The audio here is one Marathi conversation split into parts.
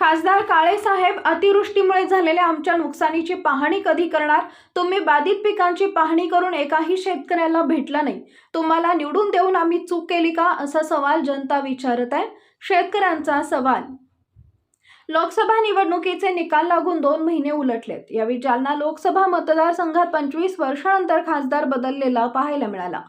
खासदार काळेसाहेब अतिवृष्टीमुळे झालेल्या आमच्या नुकसानीची पाहणी कधी करणार? तुम्ही बाधित पिकांची पाहणी करून एकाही शेतकऱ्याला भेटला नाही. तुम्हाला निवडून देऊन आम्ही चूक केली का? असा सवाल जनता विचारत आहे. शेतकऱ्यांचा सवाल. लोकसभा निवडणुकीचे निकाल लागून दोन महिने उलटलेत. यावेळी जालना लोकसभा मतदारसंघात पंचवीस वर्षानंतर खासदार बदललेला पाहायला मिळाला.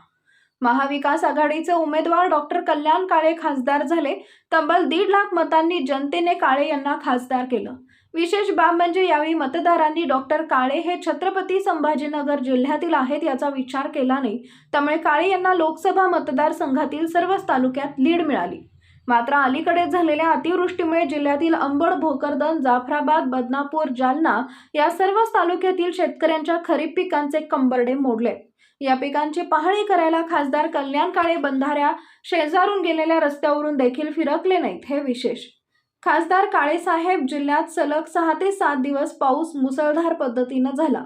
महाविकास आघाडीचे उमेदवार डॉक्टर कल्याण काळे खासदार झाले. तब्बल दीड लाख मतांनी जनतेने काळे यांना खासदार केलं. विशेष बाब म्हणजे यावेळी मतदारांनी डॉक्टर काळे हे छत्रपती संभाजीनगर जिल्ह्यातील आहेत याचा विचार केला नाही. त्यामुळे काळे यांना लोकसभा मतदारसंघातील सर्वच तालुक्यात लीड मिळाली. मात्र अलीकडे झालेल्या अतिवृष्टीमुळे जिल्ह्यातील अंबड भोकरदन जाफराबाद बदनापूर जालना या सर्वच तालुक्यातील शेतकऱ्यांच्या खरीप पिकांचे कंबरडे मोडले. या पिकांची पाहणी करायला खासदार कल्याण काळे बंधाऱ्या शेजारून गेलेल्या रस्त्यावरून देखील फिरकले नाहीत हे विशेष. खासदार काळेसाहेब जिल्ह्यात सलग सहा ते सात दिवस पाऊस मुसळधार पद्धतीनं झाला.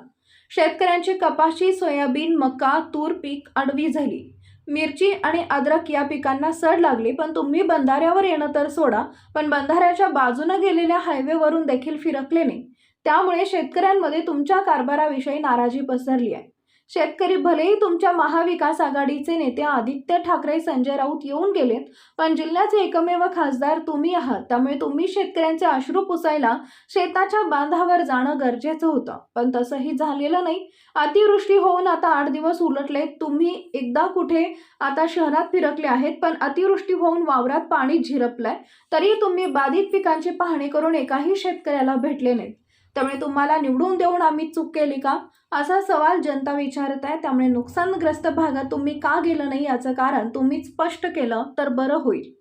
शेतकऱ्यांची कपाशी सोयाबीन मका तूर पीक आडवी झाली. मिरची आणि अद्रक या पिकांना सड लागली पण तुम्ही बंधाऱ्यावर येणं तर सोडा पण बंधाऱ्याच्या बाजूनं गेलेल्या हायवेवरून देखील फिरकले नाही. त्यामुळे शेतकऱ्यांमध्ये तुमच्या कारभाराविषयी नाराजी पसरली आहे. शेतकरी भलेही तुमच्या महाविकास आघाडीचे नेते आदित्य ठाकरे संजय राऊत येऊन गेलेत पण जिल्ह्याचे एकमेव खासदार तुम्ही आहात. त्यामुळे तुम्ही शेतकऱ्यांचे अश्रू पुसायला शेताच्या बांधावर जाणं गरजेचं होतं. पण तसंही झालेलं नाही. अतिवृष्टी होऊन आता आठ दिवस उलटले तुम्ही एकदा कुठे आता शहरात फिरकले आहेत पण अतिवृष्टी होऊन वावरात पाणी झिरपलंय. तरी तुम्ही बाधित पिकांची पाहणी करून एकाही शेतकऱ्याला भेटले नाहीत. त्यामुळे तुम्हाला निवडून देऊन आम्ही चूक केली का? असा सवाल जनता विचारत आहे. त्यामुळे नुकसानग्रस्त भागात तुम्ही का गेलं नाही याचं कारण तुम्ही स्पष्ट केलं तर बरं होईल.